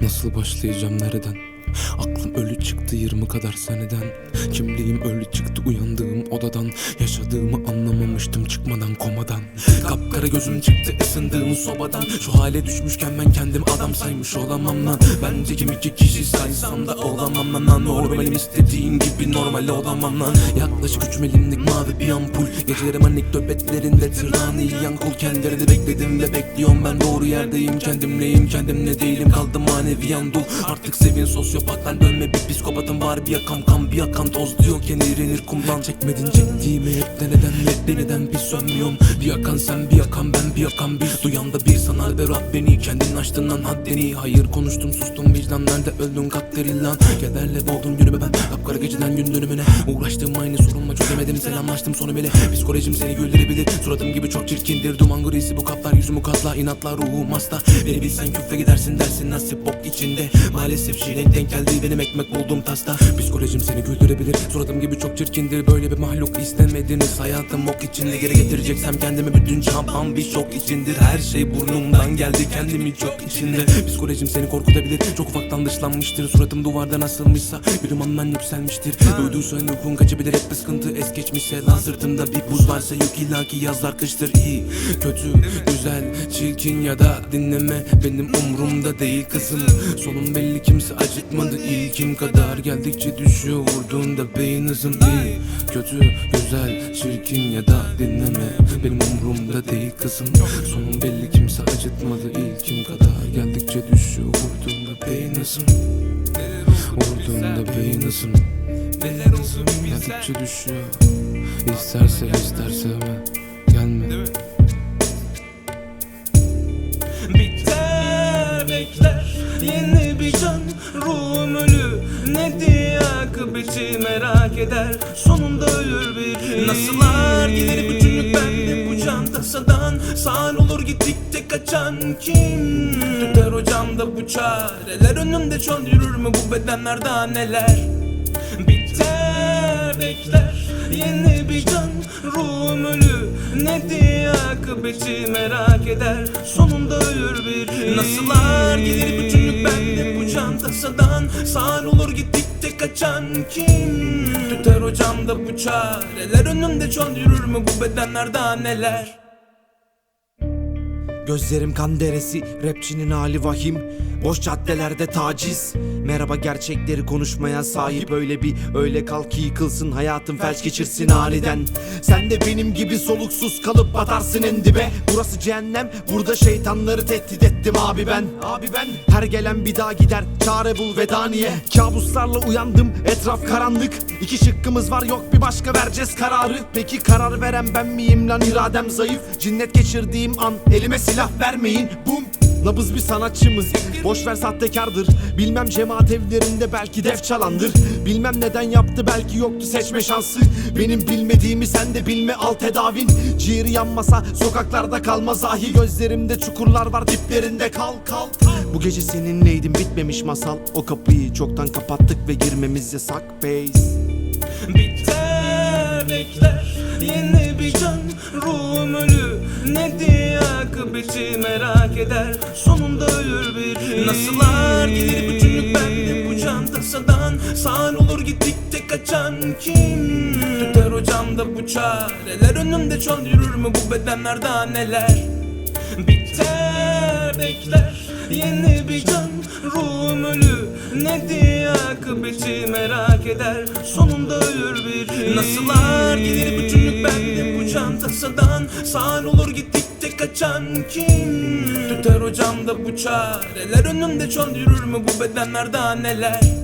Nasıl başlayacağım nereden? Aklım ölü çıktı 20 kadar seneden. Kimliğim ölü çıktı uyandığım odadan. Yaşadığımı anlamamıştım çıkmadan komadan. Kapkara gözüm çıktı ısındığım sobadan. Şu hale düşmüşken ben kendim adam saymış olamam lan. Bence kim iki kişi saysam da olamam lan. Lan Normalim istediğin gibi normal olamam lan. Yaklaşık üç milimlik mavi bir ampul. Gecelerim annek nöbetlerinde tırnağını yiyen kul. Kendileri bekledim ve bekliyorum. Ben doğru yerdeyim. Kendimleyim kendim ne değilim. Kaldım maneviyan dul Artık sevin sosyopatlar dönme bir psikopatım var bir yakam kan bir yakan toz. Diyorken eğlenir kumdan Çekmedin çektiğimi? Hep deneden ve deneden bir sönmüyorum. Bir yakan sen bir yakan ben bir yakan bir Duyan da bir sanar ve Rab beni kendin açtın lan haddini. Hayır konuştum sustum vicdan nerede öldün katteri lan Kederle boğdum günümü ben kapkara geceden gün dönümüne. Uğraştığım aynı sorunla çözemedim selamlaştım sonu bile. Psikolojim seni güldürebilir suratım gibi çok çirkindir. Duman grisi bu kaplar yüzümü katla inatla ruhum hasta. Beni bilsen küfre gidersin dersin nasip bok içinde. Maalesef şiren denk geldi benim ekmek buldum tasta. Psikolojim seni güldürebilir. Suratım gibi çok çirkindir. Böyle bir mahluk istemediniz. Hayatım ok içinde Geri getireceksem kendimi bütün şampan bir şok içindir. Her şey burnumdan geldi kendimi çok içinde. Psikolojim seni korkutabilir. Çok ufaktan dışlanmıştır. Suratım duvardan asılmışsa bir dumandan yükselmiştir. Duyduysa uykun kaçabilir hep bir sıkıntı es geçmişse Lan sırtımda bir buz varsa yok illaki yazlar kıştır. İyi Kötü, güzel, çirkin ya da dinleme. Benim umrumda değil kızım. Sonum belli kimse acıtmadı ilkim kadar Geldikçe düşüyor vurduğunda beyin hızım iyi. Kötü, güzel, çirkin ya da dinleme. Benim umrumda değil kızım. Sonum belli kimse acıtmadı. İlkim kadar Geldikçe düşüyor vurduğunda beyin hızım Vurduğunda beyin hızım geldikçe düşüyor. İsterse isterse hemen gelme. Biter bekler. Yeni bir can Ruhum ölü. Ne diye akıbeti merak eder. Sonunda ölür biri Nasıllar gelir bütünlük bende bu can tasadan? Sağır olur gittikçe kaçan kim? Tutar hocamda bu çareler. Önümde çöl yürür mü bu bedenler daha neler? Biter bekler. Yeni bir can. Ruhum ölü ne diye akıbeti merak eder Sonunda ölür biri Nasıllar gelir bütünlük bende bu can tasadan Sağır olur gittikçe kaçan kim? Tutar hocamda bu çareler Önümde çöl yürür mü bu bedenler daha neler Gözlerim kan deresi, rapçinin hali vahim. Boş caddelerde taciz. Merhaba gerçekleri konuşmaya sahip. Öyle bir öyle kal ki yıkılsın Hayatın felç geçirsin aniden. Sen de benim gibi soluksuz kalıp batarsın en dibe. Burası cehennem Burada şeytanları tehdit ettim abi ben. Abi ben Her gelen bir daha gider Çare bul veda niye? Kabuslarla uyandım Etraf karanlık. İki şıkkımız var yok bir başka vereceğiz kararı. Peki karar veren ben miyim lan? İradem zayıf. Cinnet geçirdiğim an elime silah vermeyin Bum. Nabız bir sanatçımız. Boş ver sahtekardır. Bilmem cemaat evlerinde belki def çalandır. Bilmem neden yaptı belki yoktu seçme şansı. Benim bilmediğimi sen de bilme al tedavin. Ciğeri yanmasa sokaklarda kalmaz ahi Gözlerimde çukurlar var diplerinde. Kal kal Bu gece seninleydim bitmemiş masal. O kapıyı çoktan kapattık ve girmemiz yasak. Base. Biter yeni bir can diye akıbeti merak eder Sonunda ölür biri Nasıllar gelir bütünlük bende bu can tasadan Sağır olur gittikçe kaçan kim? Tutar hocamda bu çareler Önümde çöl yürür mü bu bedenler daha neler? Biter bekler yeni bir can. Ruhum ölü ne diye akıbeti merak eder Sonunda ölür biri Nasıllar gelir bütünlük bende bu can tasadan Sağır olur gittikçe kaçan kim? Tutar hocamda bu çareler. Önümde çöl yürür mü bu bedenler daha neler